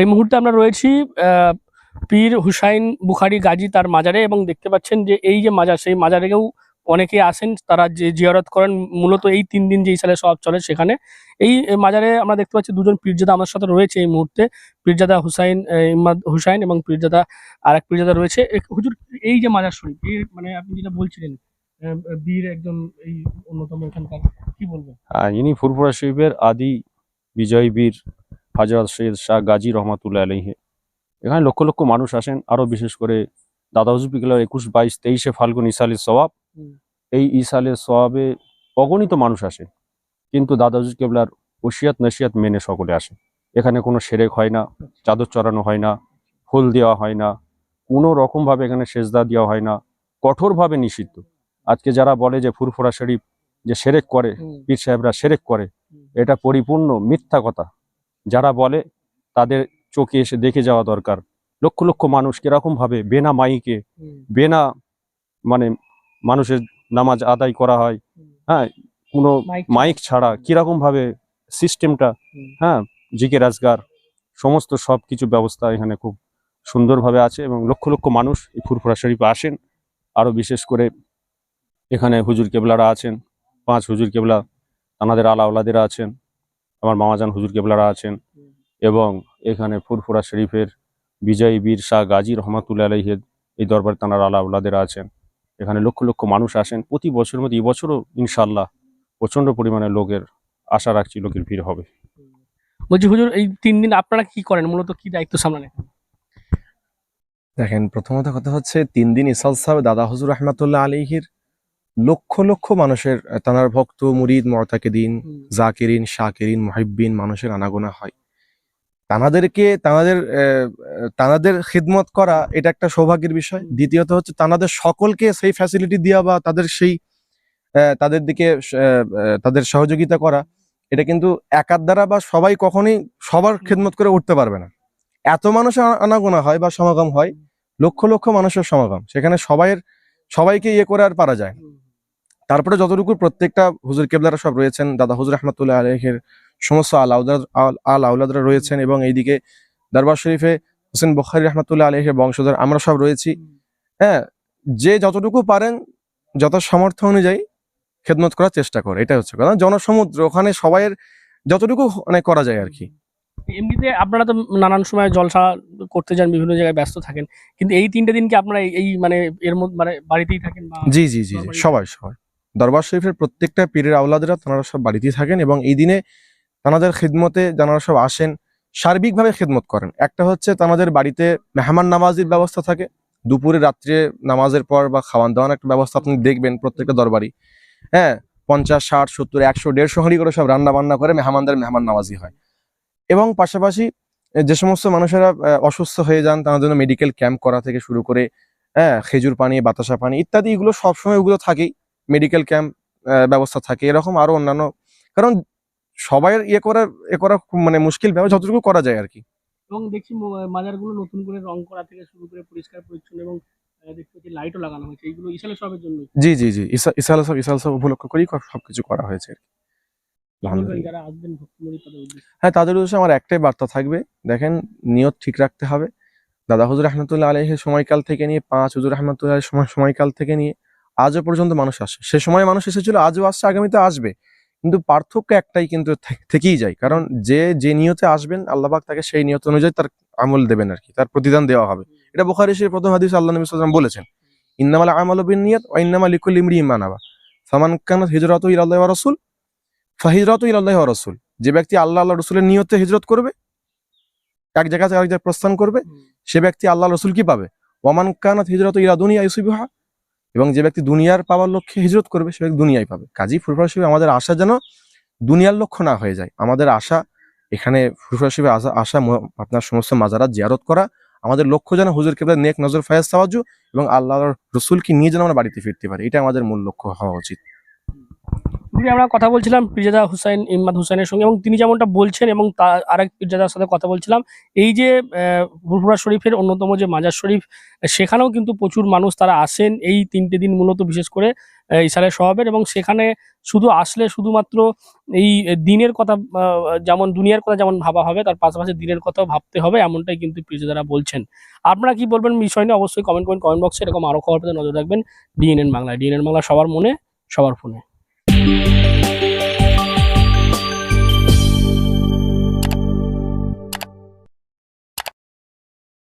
এই মুহূর্তে আমরা রয়েছি পীর হুসাইন বুখারি গাজী তার মাজারে এবং দেখতে পাচ্ছেন যে এই যে মাজার, সেই মাজারেও অনেকে আসেন, তারা যে জিয়ারত করেন, মূলত এই তিন দিন যে ইসালে সব চলে সেখানে। এই মাজারে আমরা দেখতে পাচ্ছি দুজন পীরজাদা আমার সাথে রয়েছে এই মুহূর্তে। পীরজাদা হুসাইন ইমাদ হুসাইন এবং পীরজাদা আর এক পীরজাদা রয়েছে। হুজুর, এই যে মাজার শরীফ, এই মানে আপনি যেটা বলছিলেন বীর একজন এই অন্যতম এখানকার, কি বলবেন? ইনি ফুরফুরা শরীফের আদি বিজয় বীর। হাজরত সৈয়দ শাহ গাজী রহমাতুল্লাহ আলহে এখানে লক্ষ লক্ষ মানুষ আসেন আরও বিশেষ করে দাদা হুজুর বিকেলের একুশ বাইশ তেইশে ফাল্গুন ইসালের হুম। এই ইসালের সওয়াবে অগণিত মানুষ আসে কিন্তু দাদা হুজুর কেবলার ওসিয়াত নসিয়াত মেনে সকলে আসে। এখানে কোনো সেরেক হয় না চাদর চড়ানো হয় না ফুল দেওয়া হয় না কোনো রকমভাবে এখানে সেজদা দেওয়া হয় না কঠোরভাবে নিষিদ্ধ। আজকে যারা বলে যে ফুরফুরা শরীফ যে সেরেক করে পীর সাহেবরা সেরেক করে এটা পরিপূর্ণ মিথ্যা কথা। যারা বলে তাদের চোখে এসে দেখে যাওয়া দরকার। লক্ষ লক্ষ মানুষ কীরকম ভাবে বেনা মাইকে বেনা মানে মানুষের নামাজ আদায় করা হয়। হ্যাঁ কোনো মাইক ছাড়া। কীরকম ভাবে সিস্টেমটা। হ্যাঁ জিকে রাজগার সমস্ত সব কিছু ব্যবস্থা এখানে খুব সুন্দরভাবে আছে এবং লক্ষ লক্ষ মানুষ এই ফুরফুরা শরীফে আসেন। আরও বিশেষ করে এখানে হুজুর কেবলারা আছেন পাঁচ হুজুর কেবলা তানাদের আলা আওলাদেরা আছেন। আমার মামাজান হুজুর কেবলারা আছেন এবং এখানে ফুরফুরা শরীফের বিজয়ী বীর শাহ গাজী রহমাতুল্লাহ আলহের এই দরবার তানার আলা আওলাদেরা আছেন। এখানে লক্ষ লক্ষ মানুষ আসেন। প্রতি বছরের মধ্যে এবছরও ইনশাল্লাহ প্রচণ্ড পরিমাণে লোকের আশা রাখছি লোকের ভিড় হবে। বলছি হুজুর এই তিন দিন আপনারা কি করেন? মূলত কি দায়িত্ব সামলান দেখেন প্রথমত কথা হচ্ছে তিন দিন ইসাল সাহেব দাদা হুজুর রহমাতুল্লাহ আলিহির লক্ষ লক্ষ মানুষের তানার ভক্ত মুরিদ মর্তাকেদিন জাকিরিন শাকিরিন মহিব্বিন মানুষের আনাগোনা হয়। তানাদেরকে তানাদের তানাদের খিদমত করা এটা একটা সৌভাগ্যের বিষয়। দ্বিতীয়ত হচ্ছে তানাদের সকলকে সেই ফ্যাসিলিটি দেওয়া বা তাদের সেই তাদের দিকে তাদের সহযোগিতা করা এটা কিন্তু একার দ্বারা বা সবাই কখনোই সবার খেদমত করে উঠতে পারবে না। এত মানুষ আ- আনাগোনা হয় বা সমাগম হয় লক্ষ লক্ষ মানুষের সমাগম। সেখানে সবাইয়ের সবাইকে ইয়ে করে আর পারা যায়। তারপরে যতটুকু প্রত্যেকটা হুজুর কেবলারা সব রয়েছেন দাদা হুজুর রহমতুল্লাহ আলহের সমস্ত আল আল- আউলাদরা রয়েছেন এবং এইদিকে দরবার শরীফে হোসেন বখারি রহমতুল্লাহ আলহের বংশধর আমরা সব রয়েছি। হ্যাঁ যে যতটুকু পারেন যত সামর্থ্য অনুযায়ী খেদমত করার চেষ্টা করে এটা হচ্ছে কথা। জনসমুদ্র ওখানে সবাইয়ের যতটুকু মানে করা যায় আর কি। এমনিতে আপনারা তো নানান সময় জলসা করতে যান বিভিন্ন জায়গায় ব্যস্ত থাকেন কিন্তু এই তিনটে দিন কি আপনারা এই- এই মানে এর মধ্যে মানে বাড়িতেই থাকেন জি জি জি জি সবাই সবাই। দরবার শরীফের প্রত্যেকটা পীরের আওলাদেরা তাঁরা সব বাড়িতেই থাকেন এবং এই দিনে তানাদের খিদমতে যারা সব আসেন, সার্বিকভাবে খিদমত করেন। একটা হচ্ছে তানাদের বাড়িতে মেহমান নামাজির ব্যবস্থা থাকে। দুপুরে, রাত্রে নামাজের পর বা খাওয়ান দাওয়ান একটা ব্যবস্থা আপনি দেখবেন প্রত্যেকটা দরবারই। হ্যাঁ পঞ্চাশ, ষাট, সত্তর, একশো, দেড়শো হাঁড়ি করে সব রান্না বান্না করে মেহমানদের মেহমান নামাজি হয়। এবং পাশাপাশি যে সমস্ত মানুষেরা অসুস্থ হয়ে যান, তাদের জন্য মেডিকেল ক্যাম্প করা থেকে শুরু করে হ্যাঁ খেজুর পানি, বাতাসা পানি ইত্যাদি এগুলো সবসময় ওগুলো থাকেই। মেডিকেল ক্যাম্প ব্যবস্থা থাকে। এরকম আরও অন্যান্য কারণ সবাই ইয়ে করা এ করা খুব মানে মুশকিল ব্যাপার যতটুকু করা যায় আর কি এবং দেখছি মাজারগুলো নতুন করে রং করা থেকে শুরু করে পরিষ্কার পরিচ্ছন্ন এবং আহ, দেখতে পাচ্ছি লাইটও লাগানো হয়েছে। এইগুলো ইসালে সবের জন্য জি জি জি ইসা- ইসাল সব ইসাল উপলক্ষ করেই সবকিছু করা হয়েছে হ্যাঁ তাদের উদ্দেশ্যে আমার একটাই বার্তা থাকবে দেখেন নিয়ত ঠিক রাখতে হবে। দাদা হুজুর রহমতুল্লাহ আলহের সময়কাল থেকে নিয়ে পাঁচ হুজুর রহমতুল্লাহ সময়কাল থেকে নিয়ে আজও পর্যন্ত মানুষ আসে। সে সময় মানুষ এসেছিল আজও আসছে আগামীতে আসবে। কিন্তু পার্থক্য একটাই কিন্তু থেকেই যায়। কারণ যে যে নিয়তে আসবেন আল্লাহবাক তাকে সেই নিয়ত অনুযায়ী তার আমল দেবেন আর কি তার প্রতিদান দেওয়া হবে। এটা বোখারি শরীফ প্রথম হাদিস আল্লাহ নবী সাল্লাম বলেছেন ইন্নামাল আমাল বিন নিয়ত ও ইন্নামা লিকুল ইমরি ইমানাবা ফামান কানাত হিজরাতু ইলাল্লাহি ওয়া রাসূল ফাহিজরাতু ইলাল্লাহি ওয়া রাসূল। যে ব্যক্তি আল্লাহ আল্লাহ রসুলের নিয়তে হিজরত করবে এক জায়গা থেকে আরেক জায়গায় প্রস্থান করবে সে ব্যক্তি আল্লাহ রসুল কি পাবে? ওয়ামান কানাত হিজরত ইলা দুনিয়া ইউসিবিহা এবং যে ব্যক্তি দুনিয়ার পাওয়ার লক্ষ্যে হিজরত করবে, সে ব্যক্তি দুনিয়ায় পাবে। কাজী ফুরফুরা শিবে আমাদের আশা যেন দুনিয়ার লক্ষ্য না হয়ে যায়। আমাদের আশা, এখানে ফুরফুরা শিবে আশা আশা আপনার সমস্ত মাজারাত জিয়ারত করা, আমাদের লক্ষ্য যেন হুজুর কেবলা নেক নজর ফায়াজ সাওয়াজু এবং আল্লাহর রসুলকে নিয়ে যেন আমরা বাড়িতে ফিরতে পারি। এটা আমাদের মূল লক্ষ্য হওয়া উচিত। এতক্ষণে আমরা কথা বলছিলাম পিরজাদা হুসাইন ইম্মাদ হুসাইনের সঙ্গে এবং তিনি যেমনটা বলছেন এবং তার আরেক পিরজাদার সাথে কথা বলছিলাম এই যে ফুরফুরা শরীফের অন্যতম যে মাজার শরীফ সেখানেও কিন্তু প্রচুর মানুষ তারা আসেন এই তিনটে দিন মূলত বিশেষ করে আহ, ইসালের স্বভাবের এবং সেখানে শুধু আসলে শুধুমাত্র এই দিনের কথা যেমন দুনিয়ার কথা যেমন ভাবা হবে তার পাশাপাশি দিনের কথাও ভাবতে হবে এমনটাই কিন্তু পিরজাদারা বলছেন। আপনারা কি বলবেন বিষয় নিয়ে? অবশ্যই কমেন্ট করুন কমেন্ট বক্সে এরকম আরও খবর পেতে নজর রাখবেন। ডিএনএন বাংলা ডিএনএন বাংলা সবার মনে সবার ফোনে। Thank you.